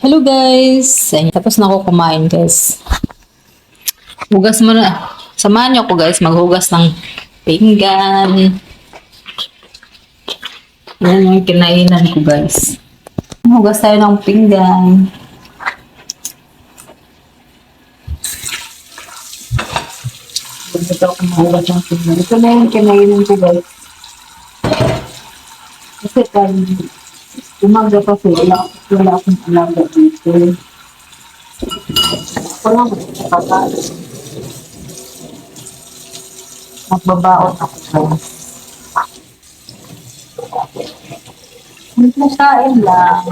Hello guys! Ayun, tapos na ako kumain guys. Hugas mo na. Samahan niyo ako guys, maghugas ng pinggan. Yan yung kinainan ko guys. Hugas tayo ng pinggan. Dito ako maghugas ng pinggan. Ito na yung kinainan ko guys. Kasi kan umaga po, wala, wala akong alaga dito. Wala akong kakain. Magbabaon ako guys. Hindi kain lang.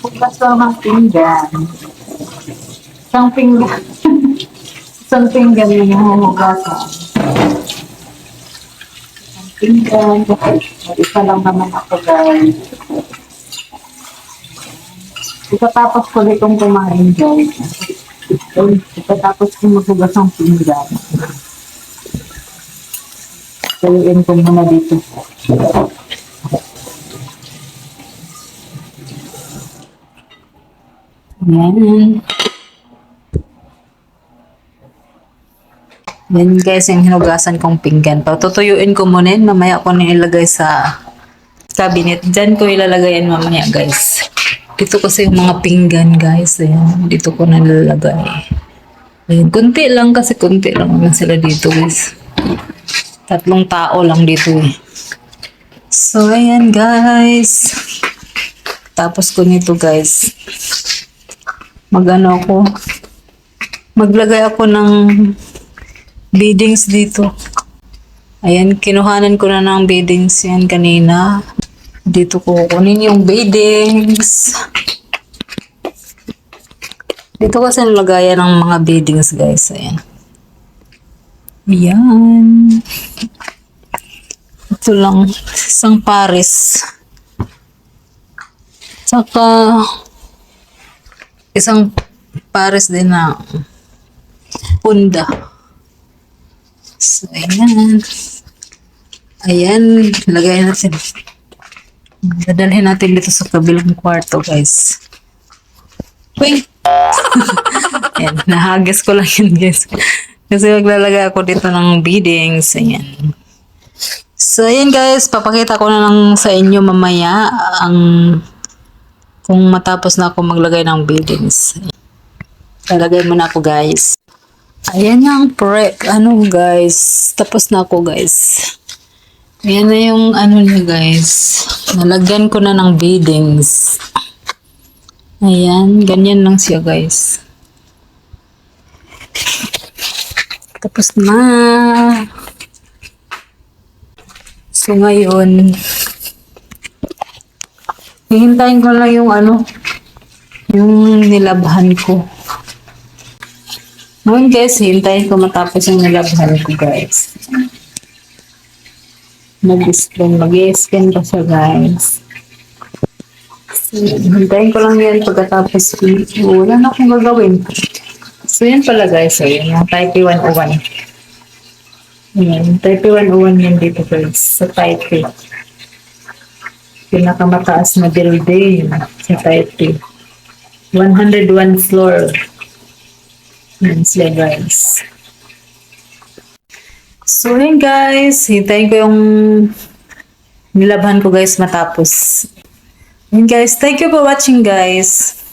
Bukas lang ng pinggan. Isang pinggan. Isang pinggan yung humugasan. Pinggan. Isa lang naman ako guys. Ikatapos ko ditong kumain guys. Ikatapos ko maghugas ng pinggan. Saluin ko muna dito. Yan. Yan guys, yung hinugasan kong pinggan. Tutuyuin ko muna yun. Mamaya ko na ilagay sa cabinet. Diyan ko ilalagay yan mamaya guys. Dito kasi yung mga pinggan guys. Ayan, dito ko na nilalagay. Ayan, kunti lang kasi kunti lang naman sila dito guys. Tatlong tao lang dito eh. So, ayan guys. Tapos ko nito guys. Magano ako. Maglagay ako ng beadings dito. Ayan, kinuhanan ko na ng beadings yan kanina. Dito ko kunin yung beadings. Dito kasi nilagayan ng mga beadings guys. Ayan. Yan. Ito lang. Isang pares. Saka isang pares din na punda. So, ayan. Ayan. Lagay natin. Dadalhin natin dito sa kabilang kwarto, guys. Wait! ayan. Nahagis ko lang yun, guys. Kasi maglalagay ako dito ng beadings. Ayan. So, ayan guys. Papakita ko na lang sa inyo mamaya ang kung matapos na ako maglagay ng beadings. Lalagay muna ako guys. Ayan na ang pre, ano guys, tapos na ako guys. Ayan na yung ano niya guys. Nalagyan ko na ng beadings. Ayan, ganyan lang siya guys. Tapos na. So ngayon, hihintayin ko lang yung ano, yung nilabhan ko. Ngayon guys, hintayin ko matapos yung nilabhan ko guys. Mag-scan, mag-scan pa siya guys. So, hintayin ko lang yan pagkatapos. Wala na akong gagawin. So yan pala guys, so yun yung Taipei 101. Yan, Taipei 101 yan dito guys, sa Taipei. Pinakamataas na building sa Taipei. 101 floor. Sila guys. So yun guys, hintayin ko yung nilabhan ko guys matapos. Yun guys, thank you for watching guys.